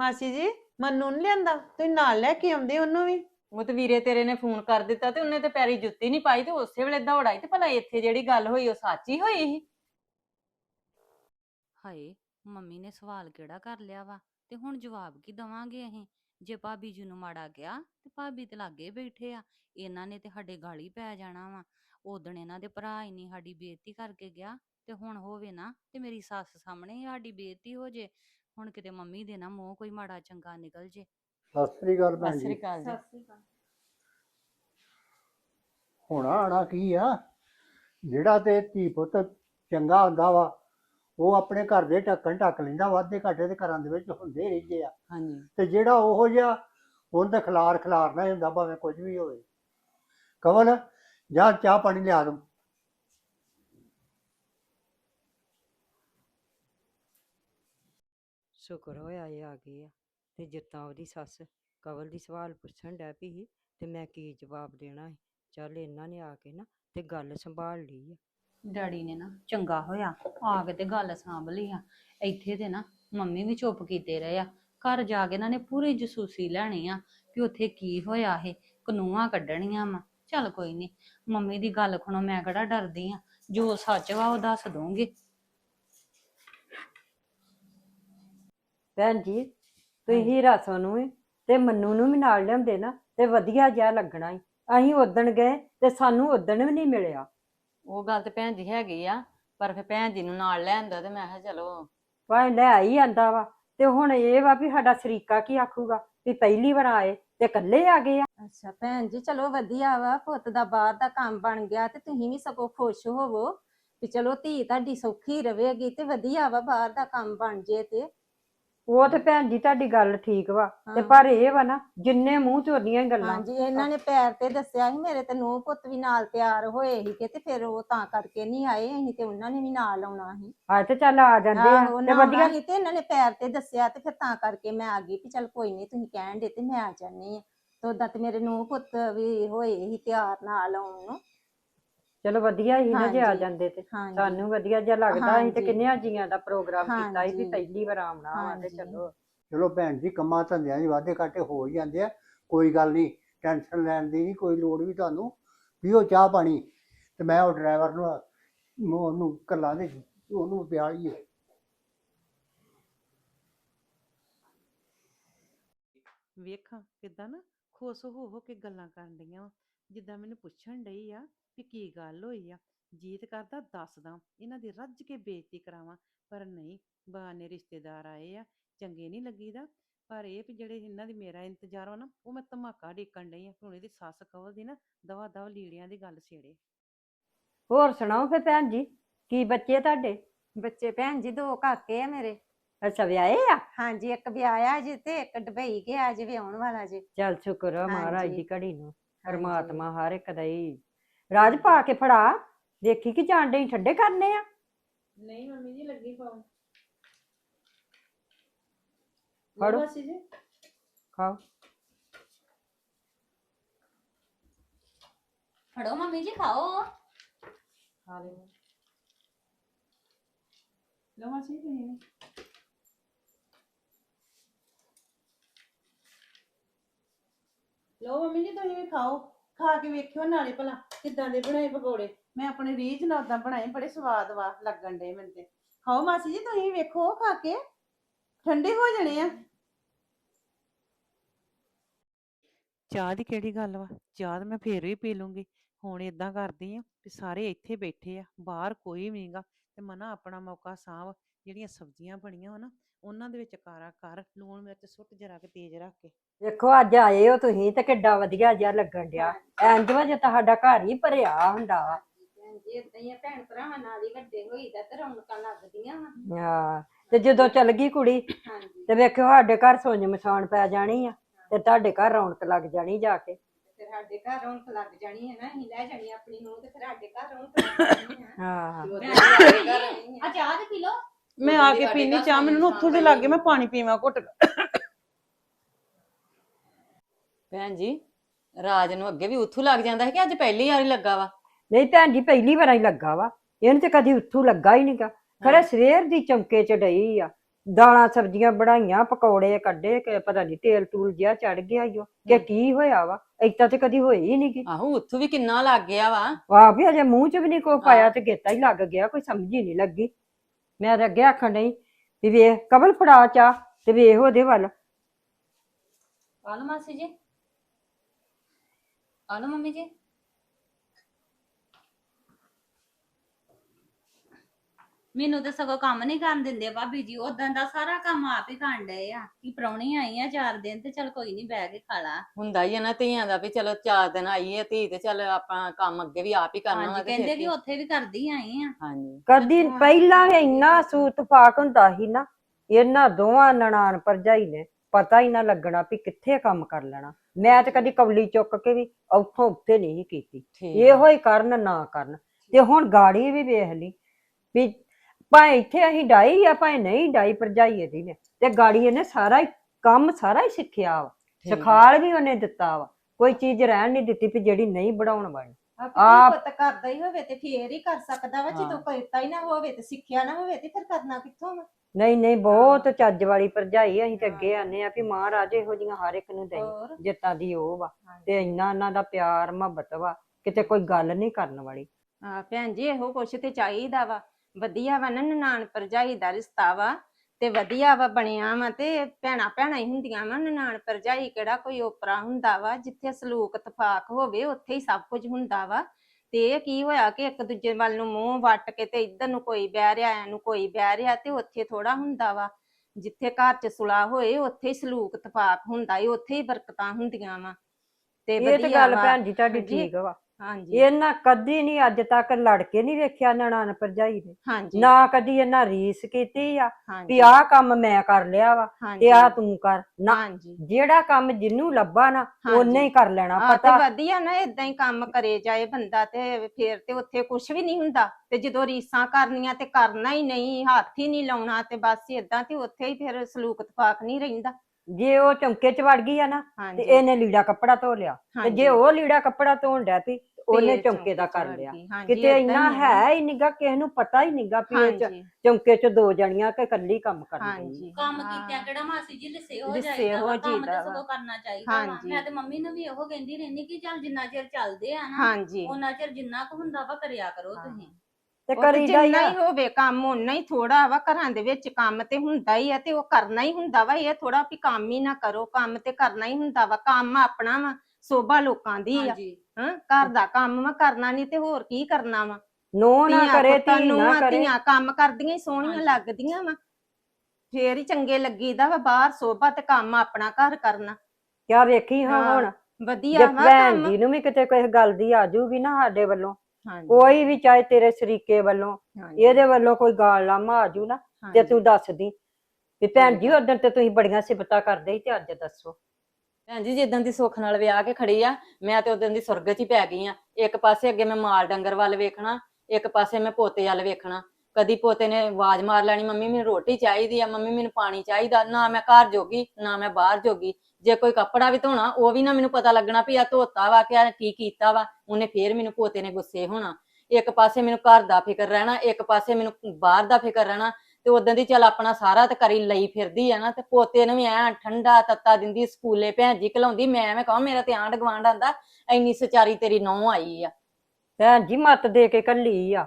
ਮਾਸੀ ਜੀ ਮੰਨੂ ਨੀ ਲਿਆਂਦਾ? ਤੁਸੀਂ ਨਾਲ ਲੈ ਕੇ ਆਉਂਦੇ ਉਹਨੂੰ ਵੀ। ਉਹ ਤੇ ਵੀਰੇ ਤੇਰੇ ਨੇ ਫੋਨ ਕਰ ਦਿੱਤਾ ਤੇ ਉਹਨੇ ਤੇ ਪੈਰੀ ਜੁੱਤੀ ਨਹੀਂ ਪਾਈ ਤੇ ਉਸੇ ਵੇਲੇ ਦੌੜਾਈ ਤੇ ਭਲਾ ਇੱਥੇ ਜਿਹੜੀ ਗੱਲ ਹੋਈ ਉਹ ਸੱਚੀ ਹੋਈ ਸੀ। ਹਾਏ ਮੰਮੀ ਨੇ ਸਵਾਲ ਕਿਹੜਾ ਕਰ ਲਿਆ ਵਾ? ਤੇ ਹੁਣ ਜਵਾਬ ਕੀ ਦਵਾਂਗੇ ਅਸੀਂ? ਜੇ ਭਾਬੀ ਜੀ ਨੂੰ ਮਾੜਾ ਗਿਆ ਤੇ ਭਾਬੀ ਤੇ ਲਾਗੇ ਬੈਠੇ ਆ। ਇਹਨਾਂ ਨੇ ਤੇ ਸਾਡੇ ਗਾਲੀ ਪੈ ਜਾਣਾ ਵਾ। ਉਦਣ ਇਹਨਾਂ ਦੇ ਭਰਾ ਹੀ ਨਹੀਂ ਸਾਡੀ ਬੇਇੱਜ਼ਤੀ ਕਰਕੇ ਗਿਆ ਤੇ ਹੁਣ ਹੋਵੇ ਨਾ ਤੇ ਮੇਰੀ ਸੱਸ ਸਾਹਮਣੇ ਹੀ ਸਾਡੀ ਬੇਇੱਜ਼ਤੀ ਹੋ ਜੇ ਹੁਣ ਕਿਤੇ ਮੰਮੀ ਦੇ ਨਾ ਮੂੰਹ ਕੋਈ ਮਾੜਾ ਚੰਗਾ ਨਿਕਲ ਜੇ। ਸਤਿ ਸ੍ਰੀ ਅਕਾਲ ਸਤਿ ਭੈਣ ਸ੍ਰੀ ਜੀ। ਅਕਾਲ। ਜੀ ਹੋਣਾ ਆਣਾ ਕੀ ਆ? ਜਿਹੜਾ ਤੇ ਧੀ ਪੁੱਤ ਚੰਗਾ ਹੁੰਦਾ ਵਾ ਉਹ ਆਪਣੇ ਘਰ ਦੇ ਢੱਕਣ ਢੱਕ ਲੈਂਦਾ ਵਾਧੇ ਘਾਟੇ ਦੇ ਘਰਾਂ ਦੇ ਵਿੱਚ ਹੁੰਦੇ ਰਹਿੰਦੇ ਆ। ਹਾਂਜੀ। ਤੇ ਜਿਹੜਾ ਉਹੋ ਜਿਹਾ ਉਹਨ ਤੇ ਖਿਲਾਰ ਖਿਲਾਰਨਾ ਹੀ ਹੁੰਦਾ ਭਾਵੇਂ ਕੁਝ ਵੀ ਹੋਵੇ। ਕਵਲ ਜਾ ਚਾਹ ਪਾਣੀ ਲਿਆ ਦੂੰ। ਸ਼ੁਕਰ ਹੋਇਆ ਇਹ ਆ ਗਏ ਆ। ਤੇ ਜਿੱਤਾਂ ਉਹਦੀ ਸੱਸ, ਕਵਲ ਦੀ ਸਵਾਲ ਪੁੱਛਣ ਡੈ ਪਈ ਸੀ, ਤੇ ਮੈਂ ਕੀ ਜਵਾਬ ਦੇਣਾ ਸੀ? ਚੱਲ ਇਹਨਾਂ ਨੇ ਆ ਕੇ ਨਾ ਤੇ ਗੱਲ ਸੰਭਾਲ ਲਈ ਆ। ਡੈਡੀ ਨੇ ਨਾ ਚੰਗਾ ਹੋਇਆ, ਆ ਕੇ ਤੇ ਗੱਲ ਸਾਂਭ ਲਈ ਆ। ਇੱਥੇ ਤੇ ਨਾ ਮੰਮੀ ਵੀ ਚੁੱਪ ਕੀਤੇ ਰਹੇ ਆ। ਘਰ ਜਾ ਕੇ ਇਹਨਾਂ ਨੇ ਪੂਰੀ ਜਸੂਸੀ ਲੈਣੀ ਆ ਕਿ ਉੱਥੇ ਕੀ ਹੋਇਆ ਇਹ, ਕਨੂਆਂ ਕੱਢਣੀਆਂ ਵਾ। ਚੱਲ ਕੋਈ ਨਹੀਂ ਮੰਮੀ ਦੀ ਗੱਲ ਖਣੋ, ਮੈਂ ਕਿਹੜਾ ਡਰਦੀ ਆ। ਜੋ ਸੱਚ ਵਾ ਉਹ ਦੱਸ ਦੂੰਗੀ ਭੈਣ ਜੀ ਤੁਸੀਂ ਹੀਰਾ ਸੋਨੂੰ ਵੀ ਤੇ ਮੰਨੂ ਨੂੰ ਵੀ ਨਾਲ ਲਿਆਉਂਦੇ ਨਾ ਤੇ ਵਧੀਆ ਜਿਹਾ ਲੱਗਣਾ ਸੀ ਅਸੀਂ ਉਦਣ ਗਏ ਤੇ ਸਾਨੂੰ ਉਦਣ ਵੀ ਨਹੀਂ ਮਿਲਿਆ। ਉਹ ਗੱਲ ਤੇ ਭੈਣ ਜੀ ਹੈਗੀ ਆ ਪਰ ਫਿਰ ਭੈਣ ਜੀ ਨੂੰ ਨਾਲ ਲੈ ਆਂਦਾ ਤੇ ਮੈਂ ਕਿਹਾ ਚਲੋ। ਭਾਵੇਂ ਲੈ ਆਈ ਆਂਦਾ ਵਾ ਤੇ ਹੁਣ ਇਹ ਵਾ ਵੀ ਸਾਡਾ ਸ਼ਰੀਕਾ ਕੀ ਆਖੂਗਾ ਵੀ ਪਹਿਲੀ ਵਾਰ ਆਏ ਤੇ ਇਕੱਲੇ ਆ ਗਏ ਆ। ਅੱਛਾ ਭੈਣ ਜੀ ਚਲੋ ਵਧੀਆ ਵਾ ਪੁੱਤ ਦਾ ਬਾਹਰ ਦਾ ਕੰਮ ਬਣ ਗਿਆ ਤੇ ਤੁਸੀਂ ਵੀ ਸਗੋਂ ਖੁਸ਼ ਹੋਵੋ। ਵੀ ਚਲੋ ਧੀ ਤੁਹਾਡੀ ਸੌਖੀ ਰਵੇਗੀ ਤੇ ਵਧੀਆ ਵਾ ਬਾਹਰ ਦਾ ਕੰਮ ਬਣ ਜੇ ਤੇ। ਉਹ ਤੇ ਭੈਣ ਜੀ ਤੁਹਾਡੀ ਗੱਲ ਠੀਕ ਵਾ ਤੇ। ਪਰ ਇਹ ਵਾ ਨਾ ਜਿੰਨੇ ਮੂੰਹ ਚ ਉਹਦੀਆਂ ਹੀ ਗੱਲਾਂ। ਹਾਂਜੀ ਇਹਨਾਂ ਨੇ ਪੈਰ ਤੇ ਦੱਸਿਆ ਸੀ ਮੇਰੇ ਤੇ ਨੂੰਹ ਪੁੱਤ ਵੀ ਨਾਲ ਤਿਆਰ ਹੋਏ ਸੀ ਤੇ ਫਿਰ ਉਹ ਤਾਂ ਕਰਕੇ ਨਹੀਂ ਆਏ ਅਸੀਂ ਤੇ ਉਹਨਾਂ ਨੇ ਵੀ ਨਾਲ ਆਉਣਾ ਸੀ। ਆ ਤੇ ਚੱਲ ਆ ਜਾਂਦੇ ਆ ਤੇ ਵਧੀਆ। ਸੀ ਤੇ ਇਹਨਾਂ ਨੇ ਪੈਰ ਤੇ ਦੱਸਿਆ ਤੇ ਫਿਰ ਤਾਂ ਕਰਕੇ ਮੈਂ ਆ ਗਈ ਵੀ ਚਲ ਕੋਈ ਨਹੀਂ ਤੁਸੀਂ ਕਹਿਣ ਦੇ ਤੇ ਮੈਂ ਆ ਜਾਨੀ ਆ ਤੇ ਓਦਾਂ ਤੇ ਮੇਰੇ ਨੂੰਹ ਪੁੱਤ ਵੀ ਹੋਏ ਸੀ ਤਿਆਰ ਨਾਲ ਆਉਣ ਨੂੰ। ਚਲੋ ਵਧੀਆ ਹੀ ਨਾ ਜੇ ਆ ਹਾਂਜੀ। ਜਾਂਦੇ ਤੇ ਹਾਂਜੀ ਸਾਨੂੰ ਵਧੀਆ ਜਿਹਾ ਲੱਗਦਾ ਅਸੀਂ ਤੇ ਹਾਂਜੀ। ਕਿੰਨਿਆਂ ਜੀਆਂ ਦਾ ਪ੍ਰੋਗਰਾਮ ਕੀਤਾ ਸੀ ਵੀ ਹਾਂਜੀ। ਪਹਿਲੀ ਵਾਰ ਆਉਣਾ ਵਾ ਤੇ ਹਾਂਜੀ। ਚਲੋ ਚਲੋ ਭੈਣ ਜੀ ਕੰਮਾਂ ਧੰਦਿਆਂ ਦੀ ਵਾਧੇ ਘਾਟੇ ਹੋ ਹੀ ਜਾਂਦੇ ਆ ਕੋਈ ਗੱਲ ਨਹੀਂ ਟੈਨਸ਼ਨ ਲੈਣ ਦੀ ਨਹੀਂ ਕੋਈ ਲੋੜ ਵੀ ਤੁਹਾਨੂੰ ਪੀਓ ਚਾਹ ਪਾਣੀ ਤੇ ਮੈਂ ਉਹ ਡਰਾਈਵਰ ਨੂੰ ਨੂੰ ਉਹਨੂੰ ਕੱਲਾ ਦੇ ਉਹਨੂੰ ਪਿਆਲੀਏ ਵੇਖਾਂ ਕਿਦਾਂ ਨਾ ਖੁਸ਼ ਹੋ ਹੋ ਕੇ ਗੱਲਾਂ ਕਰਨ ਡਈਆਂ ਵਾਂ। ਜਿੱਦਾਂ ਮੈਨੂੰ ਪੁੱਛਣ ਡਈ ਆ ਵੀ ਕੀ ਗੱਲ ਹੋਈ ਆ? ਜੀਤ ਕਰਦਾ ਦੱਸਦਾ ਇਹਨਾਂ ਦੀ ਰੱਜ ਕੇ ਬੇਇੱਜ਼ਤੀ ਕਰਾਵਾਂ ਪਰ ਨਹੀਂ ਬਹਾਨੇ ਰਿਸ਼ਤੇਦਾਰ ਆਏ ਆ ਚੰਗੇ ਨਹੀਂ ਲੱਗੀਦਾ। ਪਰ ਇਹ ਵੀ ਜਿਹੜੇ ਇਹਨਾਂ ਦੀ ਮੇਰਾ ਇੰਤਜ਼ਾਰ ਵਾ ਨਾ ਉਹ ਮੈਂ ਧਮਾਕਾ ਡੇਕਣ ਡਈ ਆ ਹੁਣ ਇਹਦੀ ਸੱਸ ਕਵਲ ਦੀ ਨਾ ਦਵਾ ਦਵ ਲੀੜਿਆਂ ਦੀ ਗੱਲ ਛੇੜੇ। ਹੋਰ ਸੁਣਾਓ ਫੇ ਭੈਣ ਜੀ ਕੀ ਬੱਚੇ ਤੁਹਾਡੇ? ਬੱਚੇ ਭੈਣ ਜੀ ਦੋ ਕਾਕੇ ਆ ਮੇਰੇ। ਅੱਛਾ ਵਿਆਹੇ ਆ? ਹਾਂਜੀ ਇੱਕ ਵਿਆਹਿਆ ਜੀ ਤੇ ਇੱਕ ਡਬਈ ਗਿਆ ਜੀ ਵਿਆਹੁਣ ਵਾਲਾ ਜੀ ਚੱਲ ਸ਼ੁਕਰ ਆ ਮਹਾਰਾਜ ਹਾਂਜੀ। ਦੀ ਘੜੀ ਨੂੰ। ਪਰਮਾਤਮਾ ਹਰ ਇੱਕ ਦਾ ਹੀ ਰਾਜ ਪਾ ਕੇ ਫੜਾ। ਦੇਖੀ ਕਿ ਜਾਣ ਡਈ ਠੰਡੇ ਕਰਨੇ ਆ? ਨਹੀਂ ਮੰਮੀ ਜੀ ਲੱਗੀ ਪਾਉ ਫੜੋ। ਮਾਸੀ ਜੀ। ਖਾਓ। ਫੜੋ ਮੰਮੀ ਜੀ ਖਾਓ। ਖਾ ਲੈ ਲਓ ਮਾਸੀ ਜੀ ਤੁਸੀਂ ਵੀ। ਲਓ ਮੰਮੀ ਜੀ ਤੁਸੀਂ ਵੀ ਖਾਓ। ਖਾ ਕੇ ਵੇਖਿਓ ਨਾਲੇ ਭਲਾ। ਕਿੱਦਾਂ ਦੇ ਬਣਾਏ ਪਕੌੜੇ? ਮੈਂ ਆਪਣੇ ਰੀਝ ਨਾਲ ਉਦਾਂ ਬਣਾਏ, ਬੜੇ ਸਵਾਦ ਵਾ ਲੱਗਣ ਡੇ ਮੈਨੂੰ ਤੇ। ਖਾਓ ਮਾਸੀ ਜੀ, ਤੁਸੀਂ ਵੇਖੋ ਖਾ ਕੇ। ਠੰਡੇ ਹੋ ਜਾਣੇ ਆ। ਚਾਹ ਦੀ ਕਿਹੜੀ ਗੱਲ ਵਾ? ਚਾਹ ਤਾਂ ਮੈਂ ਫੇਰ ਵੀ ਪੀ ਲੂੰਗੀ। ਹੁਣ ਇਦਾਂ ਕਰਦੀ ਆ ਵੀ ਸਾਰੇ ਇੱਥੇ ਬੈਠੇ ਆ, ਬਾਹਰ ਕੋਈ ਵੀ ਨਹੀਂਗਾ ਤੇ ਮਨਾ ਆਪਣਾ ਮੌਕਾ ਸਾਂਭ। ਜਿਹੜੀਆਂ ਸਬਜ਼ੀਆਂ ਬਣੀਆਂ ਵਾ ਨਾ ਉਹਨਾਂ ਦੇ ਵਿੱਚ ਕਾਰਾ ਕਰ ਲੂਣ ਮਿਰਚ ਸੁੱਟ ਜਰਾ ਕੇ ਤੇਜ਼ ਰੱਖ ਕੇ। ਦੇਖੋ ਅੱਜ ਆਏ ਹੋ ਤੁਸੀਂ ਤੇ ਕਿੱਡਾ ਵਧੀਆ ਜਿਹਾ ਲੱਗਣ ਡਿਆ। ਇੰਜ ਵਾ ਜੇ ਤੁਹਾਡਾ ਘਰ ਹੀ ਭਰਿਆ ਹੁੰਦਾ ਵਾ। ਭੈਣ ਜੀ ਏਦਾਂ ਹੀ ਆ ਭੈਣ ਭਰਾਵਾਂ ਨਾਲ ਹੀ ਵੱਡੇ ਹੋਈਦਾ ਤੇ ਰੌਣਕਾਂ ਲੱਗਦੀਆਂ ਵਾ। ਹਾਂ ਤੇ ਜਦੋਂ ਚੱਲ ਗਈ ਕੁੜੀ ਹਾਂਜੀ। ਤੇ ਵੇਖਿਓ ਸਾਡੇ ਘਰ ਸੁੰਜ ਮਸਾਣ ਪੈ ਜਾਣੀ ਆ ਤੇ ਤੁਹਾਡੇ ਘਰ ਰੌਣਕ ਲੱਗ ਜਾਣੀ ਜਾ ਕੇ। ਫਿਰ ਸਾਡੇ ਘਰ ਰੌਣਕ ਲੱਗ ਜਾਣੀ ਹੈ ਨਾ ਅਸੀਂ ਲੈ ਜਾਣੀ ਆਪਣੀ ਨੂੰ ਤੇ ਫਿਰ ਸਾਡੇ ਘਰ ਰੌਣਕ ਲੱਗ ਜਾਣੀ ਹੈ। ਹਾਂ ਆ ਚਾਹ ਤੇ ਪੀ ਲਓ ਮੈਂ ਆ ਕੇ ਪੀਣੀ ਚਾਹ ਮੈਨੂੰ ਨਾ ਉੱਥੋਂ ਦੇ ਲੱਗੇ ਮੈਂ ਪਾਣੀ ਪੀਵਾਂ ਘੁੱਟ ਭੈਣ ਜੀ ਰਾਜ ਨੂੰ ਅੱਗੇ ਵੀ ਉੱਥੋਂ ਲੱਗ ਜਾਂਦਾ ਹੈ ਕਿ ਅੱਜ ਪਹਿਲੀ ਵਾਰੀ ਲੱਗਾ ਵਾ? ਨਹੀਂ ਭੈਣ ਜੀ ਪਹਿਲੀ ਵਾਰ ਹੀ ਲੱਗਾ ਵਾ। ਇਹਨੂੰ ਤੇ ਕਦੀ ਉੱਥੋਂ ਲੱਗਾ ਹੀ ਨਹੀਂਗਾ। ਖਰੇ ਸਵੇਰ ਦੀ ਚੌਂਕੇ ਚ ਡਈ ਆ। ਦਾਲਾਂ ਸਬਜ਼ੀਆਂ ਬਣਾਈਆਂ ਪਕੌੜੇ ਕੱਢੇ ਕਿ ਪਤਾ ਨਹੀਂ ਤੇਲ ਤੂਲ ਜਿਹਾ ਚੜ ਗਿਆ ਈਓ ਕਿ। ਕੀ ਹੋਇਆ ਵਾ? ਏਦਾਂ ਤੇ ਕਦੀ ਹੋਈ ਹੀ ਨਹੀਂ ਗੀ ਆਹੋ ਉੱਥੋਂ ਵੀ ਕਿੰਨਾ ਲੱਗ ਗਿਆ ਵਾ। ਵਾਹ ਵੀ ਅਜੇ ਮੂੰਹ 'ਚ ਵੀ ਨਹੀਂ ਕੋ ਪਾਇਆ। ਤੇ ਗੇਤਾ ਹੀ ਲੱਗ ਗਿਆ ਕੋਈ ਸਮਝ ਹੀ ਨਹੀਂ ਲੱਗੀ। ਮੈਂ ਤਾਂ ਅੱਗੇ ਆਖਣ ਨਹੀਂ ਵੀ ਵੇਖ ਕਬਲ ਫੜਾ ਚਾ ਤੇ ਵੇਖ ਉਹਦੇ ਵੱਲ। ਆਲੋ ਮਾਸੀ ਜੀ। ਆਲੋ ਮੰਮੀ ਜੀ। ਮੈਨੂੰ ਤੇ ਸਗੋਂ ਕੰਮ ਨਹੀਂ ਕਰਨ ਦਿੰਦੇ ਭਾਬੀ ਜੀ ਉਦਾਂ ਦਾ ਸਾਰਾ ਕੰਮ ਆਪ ਹੀ ਕਰਨ ਡਏ ਆ। ਕਿ ਪ੍ਰਾਹੁਣੀ ਆਈ ਆ ਚਾਰ ਦਿਨ ਤੇ ਚਲ ਕੋਈ ਨਹੀਂ ਬਹਿ ਕੇ ਖਾ ਲਾ। ਹੁੰਦਾ ਹੀ ਆ ਨਾ ਧੀਆਂ ਦਾ ਵੀ ਚਲੋ ਚਾਰ ਦਿਨ ਆਈ ਹੈ ਧੀ ਤੇ ਚਲ ਆਪਾਂ ਕੰਮ ਅੱਗੇ ਵੀ ਆਪ ਹੀ ਕਰਨਾ ਵਾ ਹਾਂਜੀ ਤੇ ਕਹਿੰਦੇ ਕਿ। ਉੱਥੇ ਵੀ ਕਰਦੀ ਆਈ ਆ। ਹਾਂਜੀ। ਕਦੀ ਪਹਿਲਾਂ ਵੀ ਇੰਨਾ ਸੂਤ ਫਾਕ ਹੁੰਦਾ ਸੀ ਨਾ ਇਹਨਾਂ ਦੋਵਾਂ ਨਨਾਣ ਭਰਜਾਈ ਨੇ ਪਤਾ ਹੀ ਨਾ ਲੱਗਣਾ ਵੀ ਕਿੱਥੇ ਕੰਮ ਕਰ ਲੈਣਾ। ਮੈਂ ਤੇ ਕਦੀ ਕਵਲੀ ਚੁੱਕ ਕੇ ਵੀ ਉੱਥੋਂ ਉੱਤੇ ਨਹੀਂ ਕੀਤੀ। ਠੀਕ ਆ। ਇਹੋ ਹੀ ਕਰਨ ਨਾ ਕਰਨ। ਤੇ ਹੁਣ ਗਾੜੀ ਵੀ ਵੇਖ ਲਈ ਵੀ ਭਾਵੇਂ ਇੱਥੇ ਅਸੀਂ ਡਾਈ ਆ ਭਾਵੇਂ ਨਹੀਂ ਡਾਈ ਭਰਜਾਈ ਇਹਦੀ ਨੇ। ਤੇ ਗਾੜੀ ਇਹਨੇ ਸਾਰਾ ਹੀ ਕੰਮ ਸਾਰਾ ਹੀ ਸਿੱਖਿਆ ਵਾ। ਸਿਖਾਲ ਵੀ ਉਹਨੇ ਦਿੱਤਾ ਵਾ। ਕੋਈ ਚੀਜ਼ ਰਹਿਣ ਨਹੀਂ ਦਿੱਤੀ ਵੀ ਜਿਹੜੀ ਨਹੀਂ ਬਣਾਉਣ ਵਾਲੀ। ਆਪ ਪੁੱਤ ਕਰਦਾ ਹੀ ਹੋਵੇ ਤੇ ਫੇਰ ਹੀ ਕਰ ਸਕਦਾ ਵਾ। ਜਦੋਂ। ਕਰਤਾ ਹੀ ਨਾ ਹੋਵੇ ਤੇ ਸਿੱਖਿਆ ਨਾ ਹੋਵੇ ਤੇ ਫਿਰ ਕਰਨਾ ਕਿੱਥੋਂ ਵਾ? ਨਹੀਂ ਨਹੀਂ ਬਹੁਤ ਚੱਜ ਵਾਲੀ ਭਰਜਾਈ ਅਸੀਂ ਤੇ ਅੱਗੇ ਆਨੇ ਆ ਵੀ ਮਹਾਰਾਜ ਇਹੋ ਜੀਆਂ ਹਰ ਇੱਕ ਨੂੰ ਦੇਈ ਜਿੱਤਾਂ ਦੀ ਉਹ ਵਾ। ਤੇ ਇੰਨਾ ਉਹਨਾਂ ਦਾ ਪਿਆਰ ਮੁਹੱਬਤ ਵਾ ਕਿਤੇ ਕੋਈ ਗੱਲ ਨਹੀਂ ਕਰਨ ਵਾਲੀ। ਹਾਂ ਭੈਣ ਜੀ ਇਹੋ ਕੁਛ ਤੇ ਚਾਹੀਦਾ ਵਾ। ਵਧੀਆ ਵਾ ਨਾ ਨਨਾਣ ਭਰਜਾਈ ਦਾ ਰਿਸ਼ਤਾ ਵਾ ਤੇ ਵਧੀਆ ਵਾ ਬਣਿਆ ਵਾ ਤੇ ਭੈਣਾ ਭੈਣਾ ਹੀ ਹੁੰਦੀਆਂ ਵਾ ਨਨਾਣ ਭਰਜਾਈ ਕਿਹੜਾ ਕੋਈ ਓਪਰਾ ਹੁੰਦਾ ਵਾ ਜਿੱਥੇ ਸਲੂਕ ਇਤਫਾਕ ਹੋਵੇ ਉੱਥੇ ਹੀ ਸਭ ਕੁਝ ਹੁੰਦਾ ਵਾ ਤੇ ਇਹ ਕੀ ਹੋਇਆ ਕਿ ਇੱਕ ਦੂਜੇ ਵੱਲ ਨੂੰ ਮੂੰਹ ਵੱਟ ਕੇ ਤੇ ਇੱਧਰ ਨੂੰ ਕੋਈ ਬਹਿ ਰਿਹਾ ਐ ਨੂੰ ਕੋਈ ਬਹਿ ਰਿਹਾ ਤੇ ਉੱਥੇ ਥੋੜਾ ਹੁੰਦਾ ਵਾ ਜਿੱਥੇ ਘਰ 'ਚ ਸੁਲਾ ਹੋਏ ਉੱਥੇ ਹੀ ਸਲੂਕ ਇਤਫਾਕ ਹੁੰਦਾ ਏ ਉੱਥੇ ਹੀ ਬਰਕਤਾਂ ਹੁੰਦੀਆਂ ਵਾ ਤੇ ਇਹ ਤੇ ਗੱਲ ਵਾ। ਭੈਣ ਜੀ ਤੁਹਾਡੀ ਹਾਂਜੀ। ਠੀਕ ਵਾ ਹਾਂਜੀ। ਇਹਨਾਂ ਕਦੀ ਨਹੀਂ ਅੱਜ ਤੱਕ ਲੜ ਕੇ ਨਹੀਂ ਵੇਖਿਆ ਨਨਾਣ ਭਰਜਾਈ ਨੇ ਹਾਂਜੀ। ਨਾ ਕਦੀ ਇਹਨਾਂ ਰੀਸ ਕੀਤੀ ਆ ਵੀ ਆਹ ਕੰਮ ਮੈਂ ਕਰ ਲਿਆ ਵਾ ਤੇ ਆਹ ਤੂੰ ਕਰ। ਨਾ ਜਿਹੜਾ ਕੰਮ ਜਿੰਨੂੰ ਲੱਭਾ ਨਾ ਉਹਨੇ। ਹੀ ਕਰ ਲੈਣਾ ਤੇ ਪਤਾ। ਵਧੀਆ ਨਾ ਇਦਾਂ ਹੀ ਕੰਮ ਕਰੇ ਜਾਏ ਬੰਦਾ ਤੇ ਫੇਰ ਤੇ ਉੱਥੇ ਕੁਝ ਵੀ ਨਹੀਂ ਹੁੰਦਾ। ਤੇ ਜਦੋਂ ਰੀਸਾਂ ਕਰਨੀਆਂ ਤੇ ਕਰਨਾ ਹੀ ਨਹੀਂ ਹੱਥ ਹੀ ਨਹੀਂ ਲਾਉਣਾ ਤੇ ਬਸ ਇਦਾਂ ਤੇ ਉੱਥੇ ਹੀ ਫਿਰ ਸਲੂਕ ਇਤਫਾਕ ਨਹੀਂ ਰਹਿੰਦਾ। ਜੇ ਉਹ ਚੌਂਕੇ 'ਚ ਵੜ ਗਈ ਆ ਨਾ ਤੇ ਇਹਨੇ ਲੀੜਾ ਕੱਪੜਾ ਧੋ ਲਿਆ। ਤੇ। ਜੇ ਉਹ ਲੀੜਾ ਕੱਪੜਾ ਧੋਣ ਡੈ ਪਈ ਤੇ ਉਹਨੇ ਚੌਂਕੇ ਦਾ ਕਰ ਲਿਆ। ਕਿਤੇ ਇੰਨਾ ਹੀ ਹੈ ਨਿਗਾ ਕਿਸੇ ਨੂੰ ਪਤਾ ਹੀ ਨਿਗਾ ਵੀ ਇਹ ਚ- ਹਾਂਜੀ। ਚੌਂਕੇ 'ਚ ਦੋ ਜਣੀਆਂ ਕਿ ਇਕੱਲੀ ਕੰਮ ਕਰਦੀ ਹਾਂਜੀ। ਕੰਮ ਹਾਂ। ਕੀਤਿਆਂ ਕਿਹੜਾ ਮਾਸੀ ਜੀ ਲਿਸੇ ਹੋ ਲਿਸੇ ਜਾਈਦਾ ਹੋ ਵਾ, ਕੰਮ ਜਾਈਦਾ ਤੇ ਵਾ। ਸਗੋਂ ਕਰਨਾ ਚਾਹੀਦਾ ਵਾ। ਹਾਂਜੀ। ਮੈਂ ਤੇ ਮੰਮੀ ਨੂੰ ਵੀ ਇਹੋ ਕਹਿੰਦੀ ਰਹਿੰਦੀ ਕਿ ਚੱਲ ਜਿੰਨਾ ਚਿਰ ਚੱਲਦੇ ਆ ਨਾ ਹਾਂਜੀ। ਉਹਨਾਂ ਚਿਰ ਜਿੰਨਾ ਕੁ ਹੁੰਦਾ ਵਾ ਕਰਿਆ ਕਰੋ। ਤੁਸੀਂ। ਤੇ ਉਹ ਤੇ ਕਰੀਦਾ ਹੀ ਜਿੰਨਾ ਆ। ਹੀ ਹੋਵੇ ਕੰਮ ਓਨਾ ਹੀ ਥੋੜਾ ਵਾ ਘਰਾਂ ਦੇ ਵਿੱਚ ਕੰਮ ਤੇ ਹੁੰਦਾ ਹੀ ਆ ਤੇ ਉਹ ਕਰਨਾ ਹੀ ਹੁੰਦਾ ਵਾ। ਇਹ ਥੋੜਾ ਵੀ ਕੰਮ ਹੀ ਨਾ ਕਰੋ ਕੰਮ ਤੇ ਕਰਨਾ ਹੀ ਹੁੰਦਾ ਵਾ। ਕੰਮ ਆਪਣਾ ਵਾ। ਸੋਭਾ ਲੋਕਾਂ ਦੀ ਆ ਹਾਂਜੀ। ਹਾਂ? ਘਰ ਦਾ ਕੰਮ ਵਾ ਕਰਨਾ ਨਹੀਂ ਤੇ ਹੋਰ ਕੀ ਕਰਨਾ ਵਾ? ਨੋ ਨਾ ਧੀਆਂ ਕਰੇ ਪੁੱਤਾਂ ਧੀ ਨਾ ਨੂੰਹਾਂ ਕਰੇ। ਧੀਆਂ ਕੰਮ ਕਰਦੀਆਂ ਹੀ ਸੋਹਣੀਆਂ। ਲੱਗਦੀਆਂ ਵਾ। ਫੇਰ ਹੀ ਚੰਗੇ ਲੱਗੀਦਾ ਵਾ ਬਾਹਰ ਸੋਭਾ ਤੇ ਕੰਮ ਆਪਣਾ ਘਰ ਕਰਨਾ। ਕਿਆ ਵੇਖੀ ਹਾਂ ਹਾਂ, ਹੁਣ? ਵਧੀਆ ਵਾ ਭੈਣ ਕੰਮ। ਜੀ ਨੂੰ ਵੀ ਕਿਤੇ ਕੋਈ ਗੱਲ ਦੀ ਆ ਜਾਊਗੀ ਨਾ ਸਾਡੇ ਵੱਲੋਂ ਹਾਂਜੀ, ਕੋਈ ਵੀ ਚਾਹੇ ਤੇਰੇ ਸ਼ਰੀਕੇ ਵੱਲੋਂ ਹਾਂਜੀ, ਇਹਦੇ ਵੱਲੋਂ ਕੋਈ ਗਾਲ ਲਾਮਾ ਆ ਜੂ ਨਾ ਤੇ ਹਾਂਜੀ। ਤੂੰ ਦੱਸਦੀ। ਵੀ ਭੈਣ ਜੀ ਉਦੋਂ ਤੇ ਤੁਸੀਂ ਬੜੀਆਂ ਸਿਫਤਾਂ ਕਰਦੇ ਸੀ ਤੇ ਅੱਜ ਦੱਸੋ। ਭੈਣ ਜੀ ਜਿੱਦਾਂ ਦੀ ਸੁੱਖ ਨਾਲ ਵਿਆਹ ਕੇ ਖੜੀ ਆ, ਮੈਂ ਤੇ ਉਦੋਂ ਦੀ ਸੁਰਗ 'ਚ ਹੀ ਪੈ ਗਈ ਆ। ਇੱਕ ਪਾਸੇ ਅੱਗੇ ਮੈਂ ਮਾਲ ਡੰਗਰ ਵੱਲ ਵੇਖਣਾ, ਇੱਕ ਪਾਸੇ ਮੈਂ ਪੋਤੇ ਵੱਲ ਵੇਖਣਾ। ਕਦੀ ਪੋਤੇ ਨੇ ਆਵਾਜ਼ ਮਾਰ ਲੈਣੀ, ਮੰਮੀ, ਮੈਨੂੰ ਰੋਟੀ ਚਾਹੀਦੀ ਆ, ਮੰਮੀ, ਮੈਨੂੰ ਪਾਣੀ ਚਾਹੀਦਾ, ਨਾ ਮੈਂ ਘਰ ਜੋਗੀ, ਨਾ ਮੈਂ ਬਾਹਰ ਜੋਗੀ। ਜੇ ਕੋਈ ਕੱਪੜਾ ਵੀ ਧੋਣਾ, ਉਹ ਵੀ ਨਾ ਮੈਨੂੰ ਪਤਾ ਲੱਗਣਾ ਵੀ ਆ ਧੋਤਾ ਵਾ ਕਿ ਆ ਕੀ ਕੀਤਾ ਵਾ, ਉਹਨੇ ਫੇਰ ਮੈਨੂੰ ਪੋਤੇ ਨੇ ਗੁੱਸੇ ਹੋਣਾ। ਇੱਕ ਪਾਸੇ ਮੈਨੂੰ ਘਰ ਦਾ ਫਿਕਰ ਰਹਿਣਾ, ਇੱਕ ਪਾਸੇ ਮੈਨੂੰ ਬਾਹਰ ਦਾ ਫਿਕਰ ਰਹਿਣਾ ਤੇ ਉਦੋਂ ਦੀ ਚੱਲ ਆਪਣਾ ਸਾਰਾ ਤੇ ਕਰੀ ਲਈ ਫਿਰਦੀ ਆ ਨਾ ਤੇ ਪੋਤੇ ਨੂੰ ਵੀ ਐ ਠੰਡਾ ਤੱਤਾ ਦਿੰਦੀ ਸਕੂਲੇ ਭੈਣ ਜੀ ਘਲਾਉਂਦੀ ਮੈਂ ਐਵੇਂ ਕਹਾਂ ਮੇਰਾ ਤੇ ਆਂਢ ਗੁਆਂਢ ਆਂਦਾ ਇੰਨੀ ਸਚਾਰੀ ਤੇਰੀ ਨੌ ਆਈ ਆ। ਭੈਣ ਜੀ ਮੱਤ ਦੇ ਕੇ ਕੱਲੀ ਆ।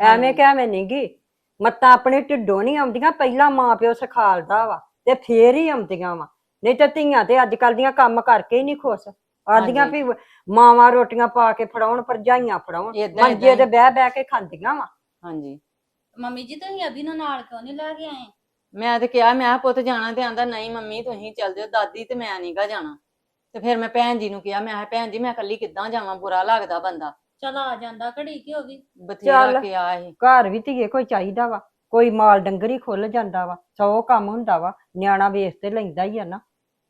ਐਵੇਂ। ਕਿਵੇਂ ਨਹੀਂਗੀ ਮੱਤਾਂ ਆਪਣੇ ਢਿੱਡੋਂ ਨਹੀਂ ਆਉਂਦੀਆਂ ਪਹਿਲਾਂ ਮਾਂ ਪਿਓ ਸਿਖਾਲਦਾ ਵਾ ਤੇ ਫੇਰ ਹੀ ਆਉਂਦੀਆਂ ਵਾ। ਨਹੀਂ ਤਾਂ ਧੀਆਂ ਤੇ ਅੱਜ ਕੱਲ ਦੀਆਂ ਕੰਮ ਕਰਕੇ ਹੀ ਨਹੀਂ ਖੁਸ਼। ਆਦੀਆਂ। ਵੀ ਮਾਵਾਂ ਰੋਟੀਆਂ ਪਾ ਕੇ ਫੜਾਉਣ ਭਰਜਾਈਆਂ ਫੜਾਉਣ ਮੰਜੇ ਤੇ ਬਹਿ ਬਹਿ ਕੇ ਖਾਂਦੀਆਂ ਵਾ। ਹਾਂਜੀ। ਮੰਮੀ ਜੀ ਤੁਸੀਂ ਅਭੀ ਨੂੰ ਨਾਲ ਕਿਉਂ ਨਹੀਂ ਲੈ ਕੇ ਆਏ? ਮੈਂ ਤੇ ਕਿਹਾ ਮੈਂ ਕਿਹਾ ਪੁੱਤ ਜਾਣਾ ਤੇ ਆਂਦਾ ਨਹੀਂ ਮੰਮੀ ਤੁਸੀਂ ਚੱਲ ਜਾਓ ਦਾਦੀ ਤੇ ਮੈਂ ਨਹੀਂਗਾ ਜਾਣਾ। ਤੇ ਫਿਰ ਮੈਂ ਭੈਣ ਜੀ ਨੂੰ ਕਿਹਾ ਮੈਂ ਕਿਹਾ ਭੈਣ ਜੀ ਮੈਂ ਇਕੱਲੀ ਕਿੱਦਾਂ ਜਾਵਾਂ ਬੁਰਾ ਲੱਗਦਾ ਬੰਦਾ। ਚਲ ਆ ਜਾਂਦਾ ਘੜੀ ਕਿ ਉਹ ਵੀ ਬਥੇਰਾ ਚੱਲ। ਕਿਹਾ ਇਹ। ਘਰ ਵੀ ਧੀਏ ਕੋਈ ਚਾਹੀਦਾ ਵਾ ਕੋਈ ਮਾਲ ਡੰਗਰ ਹੀ ਖੁੱਲ ਜਾਂਦਾ ਵਾ ਸੌ ਕੰਮ ਹੁੰਦਾ ਵਾ ਨਿਆਣਾ ਵੇਖ ਤੇ ਲੈਂਦਾ ਹੀ ਆ ਨਾ।